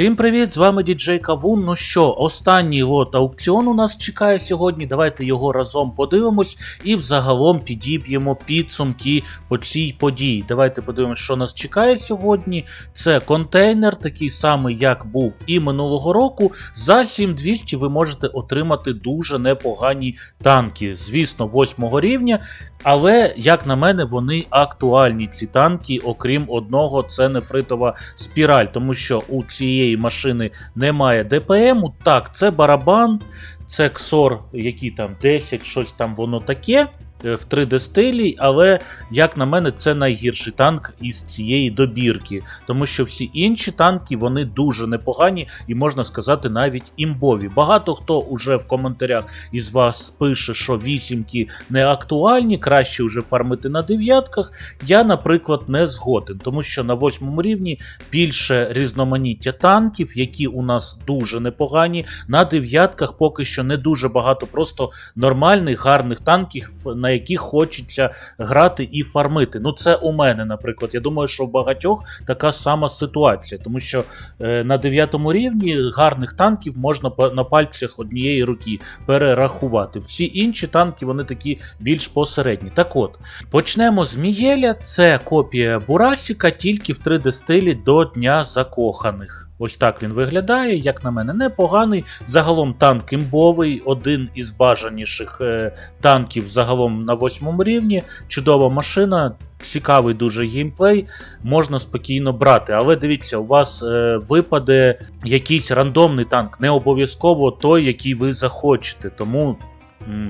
Всім привіт! З вами діджей Кавун. Ну що, останній лот аукціону нас чекає сьогодні. Давайте його разом подивимось і взагалом підіб'ємо підсумки по цій події. Давайте подивимось, що нас чекає сьогодні. Це контейнер, такий самий, як був і минулого року. За 7200 ви можете отримати дуже непогані танки. Звісно, 8 рівня. Але, як на мене, вони актуальні, ці танки, окрім одного, це нефритова спіраль, тому що у цієї машини немає ДПМу. Так, це барабан, це ксор, який там 10, щось там воно таке. Е, В 3D стилі, але, як на мене, це найгірший танк із цієї добірки, тому що всі інші танки вони дуже непогані і можна сказати навіть імбові. Багато хто уже в коментарях із вас пише, що вісімки не актуальні, краще вже фармити на дев'ятках. Я, наприклад, не згоден, тому що на восьмому рівні більше різноманіття танків, які у нас дуже непогані. На дев'ятках поки що не дуже багато просто нормальних, гарних танків, на яких хочеться грати і фармити. Ну, це у мене, наприклад. Я думаю, що в багатьох така сама ситуація, тому що е, на дев'ятому рівні гарних танків можна на пальцях однієї руки перерахувати. Всі інші танки вони такі більш посередні. Так от, почнемо з Мієля. Це копія Бурасіка, тільки в 3D стилі до Дня Закоханих. Ось так він виглядає, як на мене, непоганий. Загалом танк імбовий, один із бажаніших е, танків загалом на восьмому рівні. Чудова машина, цікавий дуже геймплей, можна спокійно брати. Але дивіться, у вас е, випаде якийсь рандомний танк, не обов'язково той, який ви захочете. Тому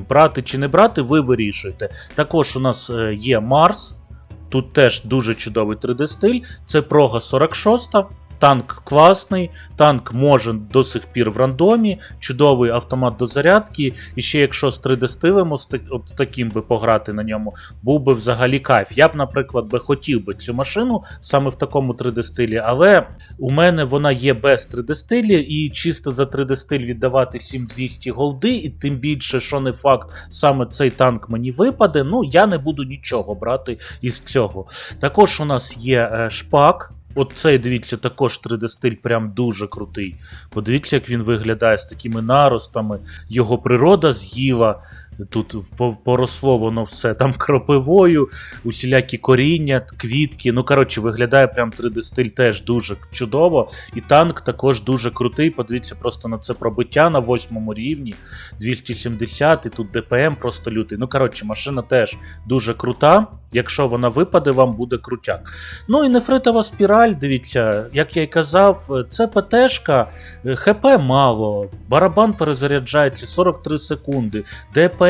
брати чи не брати, ви вирішуєте. Також у нас е, є Марс. Тут теж дуже чудовий 3D стиль. Це прога 46. Танк класний, танк може до сих пір в рандомі, чудовий автомат до зарядки. І ще якщо з 3D стилем от таким би пограти на ньому, був би взагалі кайф. Я б, наприклад, би хотів би цю машину саме в такому 3D стилі, але у мене вона є без 3D стилі, і чисто за 3D стиль віддавати 7200 голди, і тим більше, що не факт, саме цей танк мені випаде. Ну я не буду нічого брати із цього. Також у нас є е, шпак. От цей, дивіться, також 3D стиль прям дуже крутий. Подивіться, як він виглядає з такими наростами. Його природа з'їла. Тут по- поросло воно все там кропивою, усілякі коріння, квітки. Ну, коротше, виглядає прям 3D стиль теж дуже чудово. І танк також дуже крутий. Подивіться просто на це пробиття на восьмому рівні. 270, і тут ДПМ просто лютий. Ну, коротше, машина теж дуже крута. Якщо вона випаде, вам буде крутяк. Ну і нефритова спіраль, дивіться, як я й казав, це ПТшка, е, ХП мало, барабан перезаряджається 43 секунди, ДПМ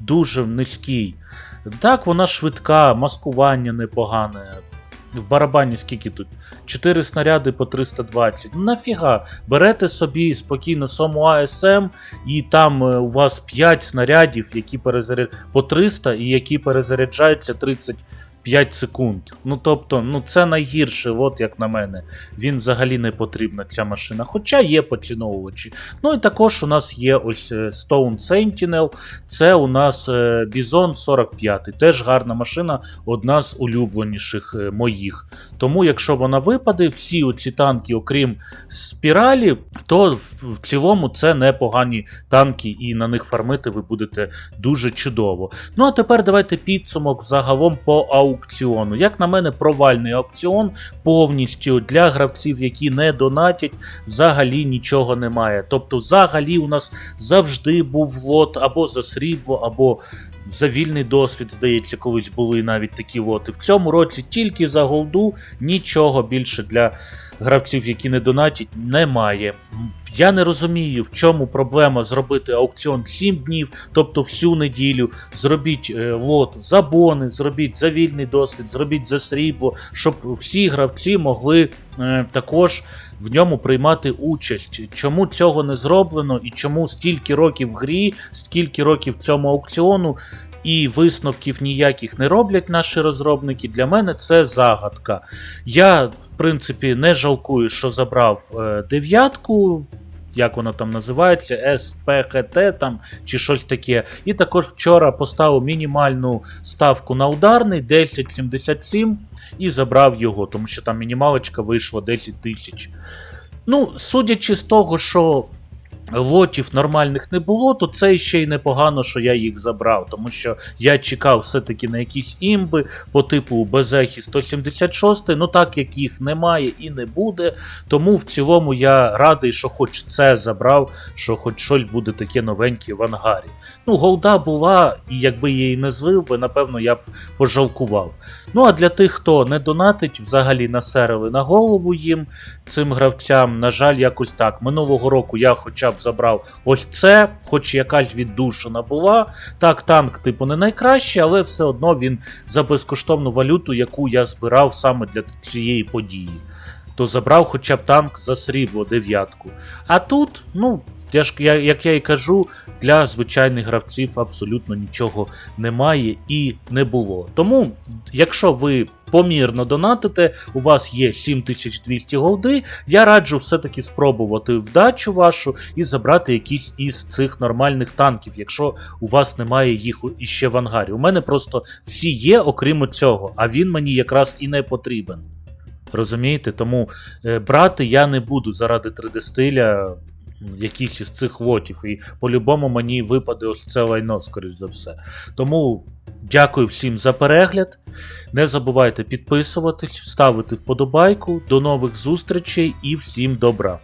дуже низький. Так, вона швидка, маскування непогане. В барабані скільки тут? 4 снаряди по 320. Ну нафіга? Берете собі спокійно саму АСМ, і там е, у вас 5 снарядів, які перезаряд... по 300 і які перезаряджаються 35 секунд. Ну тобто, ну це найгірше, от як на мене. Він взагалі не потрібна ця машина. Хоча є поціновувачі. Ну і також у нас є ось е, Stone Sentinel. Це у нас е, Bison 45. Теж гарна машина, одна з улюбленіших е, моїх. Тому, якщо вона випаде, всі оці танки, окрім спіралі, то в, цілому це непогані танки, і на них фармити ви будете дуже чудово. Ну а тепер давайте підсумок загалом по аукціону. Як на мене, провальний аукціон повністю для гравців, які не донатять, взагалі нічого немає. Тобто, взагалі, у нас завжди був лот або за срібло, або за вільний досвід, здається, колись були навіть такі лоти. В цьому році тільки за голду нічого більше для гравців, які не донатять, немає. Я не розумію, в чому проблема зробити аукціон 7 днів, тобто всю неділю. Зробіть е, лот за бони, зробіть за вільний досвід, зробіть за срібло, щоб всі гравці могли е, також в ньому приймати участь. Чому цього не зроблено і чому стільки років в грі, стільки років цьому аукціону. І висновків ніяких не роблять наші розробники. Для мене це загадка. Я, в принципі, не жалкую, що забрав е, дев'ятку. Як воно там називається, СПХТ там чи щось таке. І також вчора поставив мінімальну ставку на ударний 1077 і забрав його, тому що там мінімалочка вийшла 10 тисяч. Ну, судячи з того, що лотів нормальних не було, то це ще й непогано, що я їх забрав, тому що я чекав все-таки на якісь імби по типу Безехі 176, ну так як їх немає і не буде. Тому в цілому я радий, що хоч це забрав, що хоч щось буде таке новеньке в ангарі. Ну, голда була, і якби її не злив би, напевно, я б пожалкував. Ну а для тих, хто не донатить, взагалі насерили на голову їм цим гравцям. На жаль, якось так. Минулого року я хоча б забрав ось це, хоч якась віддушина була. Так, танк, типу, не найкращий, але все одно він за безкоштовну валюту, яку я збирав саме для цієї події. То забрав хоча б танк за срібло дев'ятку. А тут, ну. Я ж, я, як я і кажу, для звичайних гравців абсолютно нічого немає і не було. Тому, якщо ви помірно донатите, у вас є 7200 голди, я раджу все-таки спробувати вдачу вашу і забрати якісь із цих нормальних танків, якщо у вас немає їх іще в ангарі. У мене просто всі є, окрім цього, а він мені якраз і не потрібен. Розумієте? Тому е, брати я не буду заради 3D стиля якихось якісь із цих лотів. І по-любому мені випаде ось це лайно, скоріш за все. Тому дякую всім за перегляд. Не забувайте підписуватись, ставити вподобайку. До нових зустрічей і всім добра!